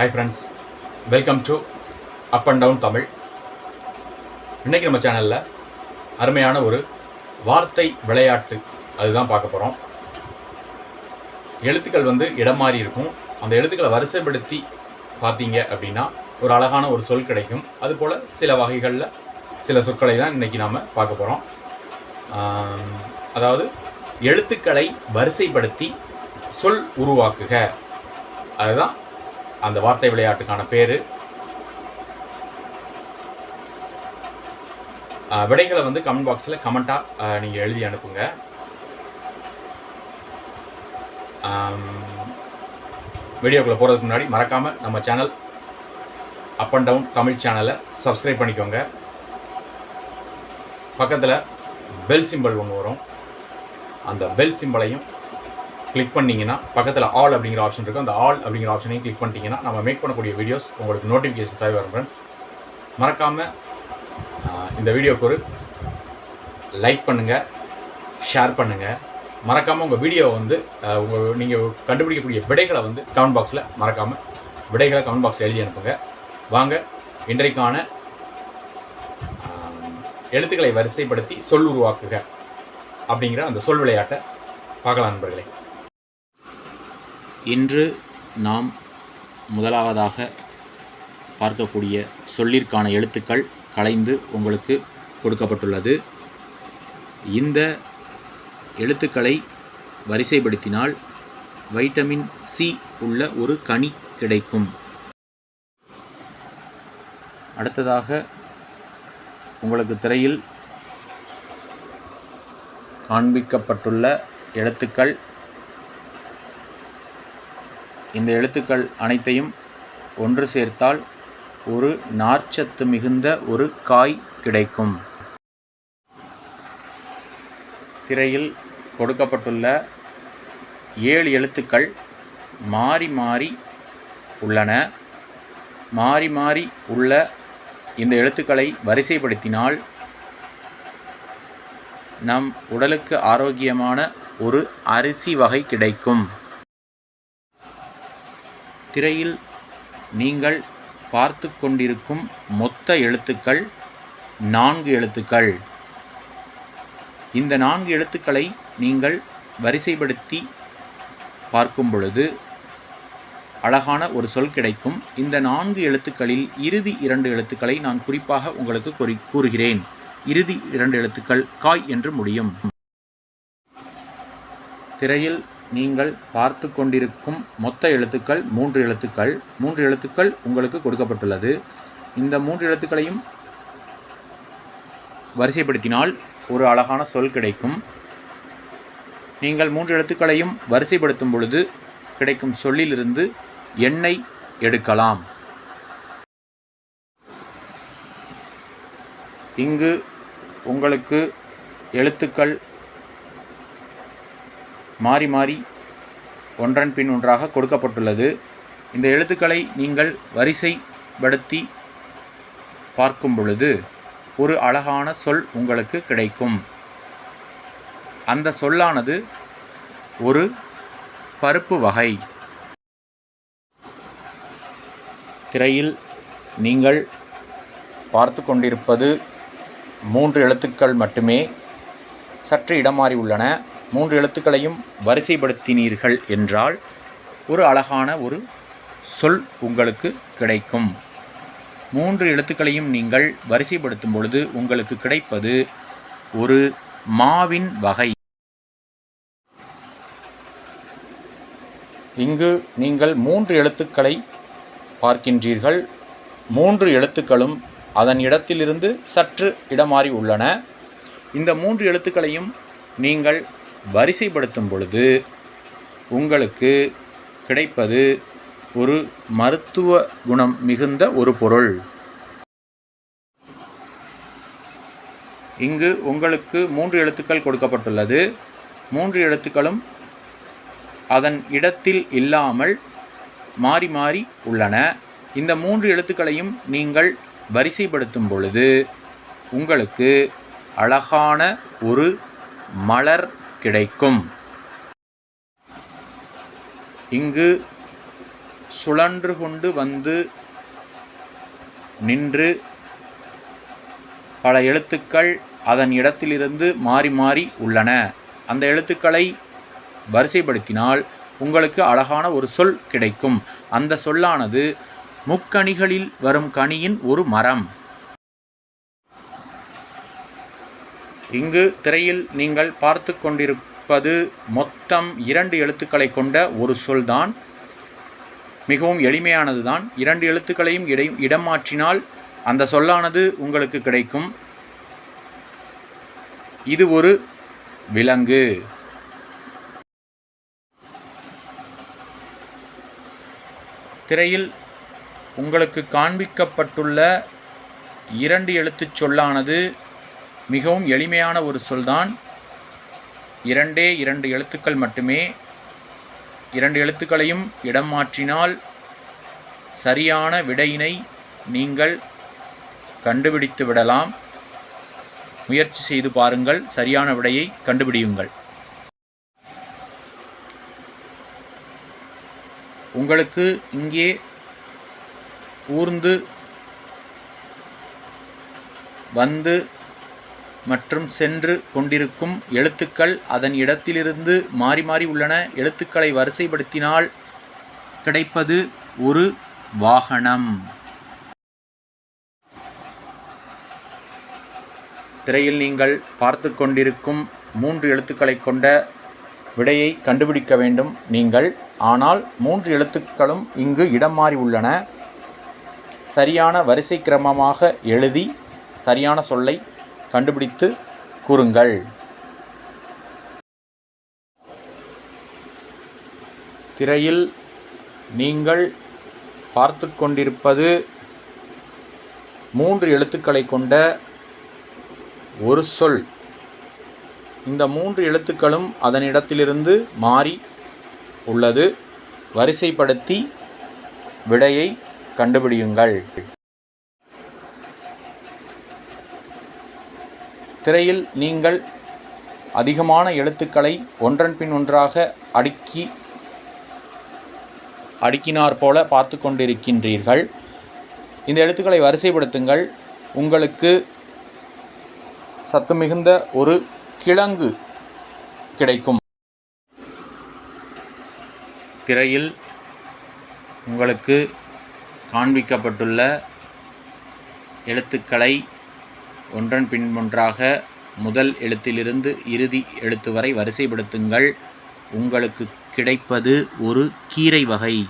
Hi friends welcome to up and down Tamil இன்றைக்கி நம்ம சேனலில் அருமையான ஒரு வார்த்தை விளையாட்டு அதுதான் பார்க்க போகிறோம் எழுத்துக்கள் வந்து இடம் மாறி இருக்கும். அந்த எழுத்துக்களை வரிசைப்படுத்தி பார்த்தீங்க அப்படின்னா ஒரு அழகான ஒரு சொல் கிடைக்கும். அதுபோல் சில வகைகளில் சில சொற்களை தான் இன்றைக்கி நாம் பார்க்க போகிறோம் அதாவது எழுத்துக்களை வரிசைப்படுத்தி சொல் உருவாக்குக. அதுதான் அந்த வார்த்தை விளையாட்டுக்கான பேர். விடைகளை வந்து கமெண்ட் பாக்ஸில் கமெண்ட்டாக நீங்கள் எழுதி அனுப்புங்க. வீடியோக்குள்ளே போகிறதுக்கு முன்னாடி மறக்காமல் நம்ம channel up and down Tamil சேனலை சப்ஸ்கிரைப் பண்ணிக்கோங்க. பக்கத்தில் பெல் சிம்பிள் ஒன்று வரும். அந்த பெல் சிம்பிளையும் கிளிக் பண்ணிங்கன்னா பக்கத்தில் ஆல் அப்படிங்கிற ஆப்ஷன் இருக்கும் அந்த ஆல் அப்படிங்கிற ஆப்ஷனையும் கிளிக் பண்ணிட்டீங்கன்னா நம்ம மேக் பண்ணக்கூடிய வீடியோஸ் உங்களுக்கு நோட்டிஃபிகேஷன்ஸ் ஆகி வரும் ஃப்ரெண்ட்ஸ் மறக்காமல் இந்த வீடியோக்கு ஒரு லைக் பண்ணுங்கள் ஷேர் பண்ணுங்கள் மறக்காமல் உங்கள் வீடியோவை வந்து உங்கள் நீங்கள் கண்டுபிடிக்கக்கூடிய விடைகளை வந்து கமெண்ட் பாக்ஸில் மறக்காமல் விடைகளை கமெண்ட் பாக்ஸில் எழுதி அனுப்புங்க. வாங்க இன்றைக்கான எழுத்துக்களை வரிசைப்படுத்தி சொல் உருவாக்குக அப்படிங்கிற அந்த சொல் விளையாட்டை பார்க்கலாம் நண்பர்களே. இன்று நாம் முதலாவதாக பார்க்கக்கூடிய சொல்லிற்கான எழுத்துக்கள் கலைந்து உங்களுக்கு கொடுக்கப்பட்டுள்ளது. இந்த எழுத்துக்களை வரிசைப்படுத்தினால் வைட்டமின் சி உள்ள ஒரு கனி கிடைக்கும். அடுத்ததாக உங்களுக்கு திரையில் காண்பிக்கப்பட்டுள்ள எழுத்துக்கள் இந்த எழுத்துக்கள் அனைத்தையும் ஒன்று சேர்த்தால் ஒரு நார்ச்சத்து மிகுந்த ஒரு காய் கிடைக்கும். திரையில் கொடுக்கப்பட்டுள்ள ஏழு எழுத்துக்கள் மாறி மாறி உள்ளன. மாறி மாறி உள்ள இந்த எழுத்துக்களை வரிசைப்படுத்தினால் நம் உடலுக்கு ஆரோக்கியமான ஒரு அரிசி வகை கிடைக்கும். திரையில் நீங்கள் பார்த்து கொண்டிருக்கும் மொத்த எழுத்துக்கள் நான்கு எழுத்துக்கள். இந்த நான்கு எழுத்துக்களை நீங்கள் வரிசைப்படுத்தி பார்க்கும் பொழுது அழகான ஒரு சொல் கிடைக்கும். இந்த நான்கு எழுத்துக்களில் இறுதி இரண்டு எழுத்துக்களை நான் குறிப்பாக உங்களுக்கு குறி கூறுகிறேன். இறுதி இரண்டு எழுத்துக்கள் காய் என்று முடியும். திரையில் நீங்கள் பார்த்து கொண்டிருக்கும் மொத்த எழுத்துக்கள் மூன்று எழுத்துக்கள். மூன்று எழுத்துக்கள் உங்களுக்கு கொடுக்கப்பட்டுள்ளது. இந்த மூன்று எழுத்துக்களையும் வரிசைப்படுத்தினால் ஒரு அழகான சொல் கிடைக்கும். நீங்கள் மூன்று எழுத்துக்களையும் வரிசைப்படுத்தும் பொழுது கிடைக்கும் சொல்லிலிருந்து எண்ணெய் எடுக்கலாம். இங்கு உங்களுக்கு எழுத்துக்கள் மாறி மாறி ஒன்றன் பின் ஒன்றாக கொடுக்கப்பட்டுள்ளது. இந்த எழுத்துக்களை நீங்கள் வரிசைப்படுத்தி பார்க்கும் பொழுது ஒரு அழகான சொல் உங்களுக்கு கிடைக்கும். அந்த சொல்லானது ஒரு பருப்பு வகை. திரையில் நீங்கள் பார்த்து கொண்டிருப்பது மூன்று எழுத்துக்கள் மட்டுமே. சற்று இடமாறி உள்ளன. மூன்று எழுத்துக்களையும் வரிசைப்படுத்தினீர்கள் என்றால் ஒரு அழகான ஒரு சொல் உங்களுக்கு கிடைக்கும். மூன்று எழுத்துக்களையும் நீங்கள் வரிசைப்படுத்தும் பொழுது உங்களுக்கு கிடைப்பது ஒரு மாவின் வகை. இங்கு நீங்கள் மூன்று எழுத்துக்களை பார்க்கின்றீர்கள். மூன்று எழுத்துக்களும் அதன் இடத்திலிருந்து சற்று இடமாறி உள்ளன. இந்த மூன்று எழுத்துக்களையும் நீங்கள் வரிசைப்படுத்தும் பொழுது உங்களுக்கு கிடைப்பது ஒரு மருத்துவ குணம் மிகுந்த ஒரு பொருள். இங்கு உங்களுக்கு மூன்று எழுத்துக்கள் கொடுக்கப்பட்டுள்ளது. மூன்று எழுத்துக்களும் அதன் இடத்தில் இல்லாமல் மாறி மாறி உள்ளன. இந்த மூன்று எழுத்துக்களையும் நீங்கள் வரிசைப்படுத்தும் பொழுது உங்களுக்கு அழகான ஒரு மலர் கிடைக்கும். இங்கு சுழன்று கொண்டு வந்து நின்று பல எழுத்துக்கள் அதன் இடத்திலிருந்து மாறி மாறி உள்ளன. அந்த எழுத்துக்களை வரிசைப்படுத்தினால் உங்களுக்கு அழகான ஒரு சொல் கிடைக்கும். அந்த சொல்லானது முக்கணிகளில் வரும் கனியின் ஒரு மரம். இங்கு திரையில் நீங்கள் பார்த்து கொண்டிருப்பது மொத்தம் இரண்டு எழுத்துக்களை கொண்ட ஒரு சொல்தான். மிகவும் எளிமையானது தான் இரண்டு எழுத்துக்களையும் இடை இடம் மாற்றினால் அந்த சொல்லானது உங்களுக்கு கிடைக்கும். இது ஒரு விலங்கு. திரையில் உங்களுக்கு காண்பிக்கப்பட்டுள்ள இரண்டு எழுத்துச் சொல்லானது மிகவும் எளிமையான ஒரு சொல்தான். இரண்டே இரண்டு எழுத்துக்கள் மட்டுமே. இரண்டு எழுத்துக்களையும் இடம் மாற்றினால் சரியான விடையினை நீங்கள் கண்டுபிடித்து விடலாம். முயற்சி செய்து பாருங்கள் சரியான விடையை கண்டுபிடியுங்கள். உங்களுக்கு இங்கே ஊர்ந்து வந்து மற்றும் சென்று கொண்டிருக்கும் எழுத்துக்கள் அதன் இடத்திலிருந்து மாறி மாறி உள்ளன. எழுத்துக்களை வரிசைப்படுத்தினால் கிடைப்பது ஒரு வாகனம். திரையில் நீங்கள் பார்த்து கொண்டிருக்கும் மூன்று எழுத்துக்களை கொண்ட விடையை கண்டுபிடிக்க வேண்டும் நீங்கள். ஆனால் மூன்று எழுத்துக்களும் இங்கு இடம் மாறி உள்ளன. சரியான வரிசை கிரமமாக எழுதி சரியான சொல்லை கண்டுபிடித்து கூறுங்கள். திரையில் நீங்கள் பார்த்து கொண்டிருப்பது மூன்று எழுத்துக்களை கொண்ட ஒரு சொல். இந்த மூன்று எழுத்துக்களும் அதனிடத்திலிருந்து மாறி உள்ளது. வரிசைப்படுத்தி விடையை கண்டுபிடியுங்கள். திரையில் நீங்கள் அதிகமான எழுத்துக்களை ஒன்றன் பின் ஒன்றாக அடுக்கி அடுக்கினார் போல பார்த்து கொண்டிருக்கின்றீர்கள். இந்த எழுத்துக்களை வரிசைப்படுத்துங்கள். உங்களுக்கு சத்து மிகுந்த ஒரு கிழங்கு கிடைக்கும். திரையில் உங்களுக்கு காண்பிக்கப்பட்டுள்ள எழுத்துக்களை ஒன்றன் பின் ஒன்றாக முதல் எழுத்திலிருந்து இறுதி எழுத்து வரை வரிசைப்படுத்துங்கள். உங்களுக்கு கிடைப்பது ஒரு கீரை வகை.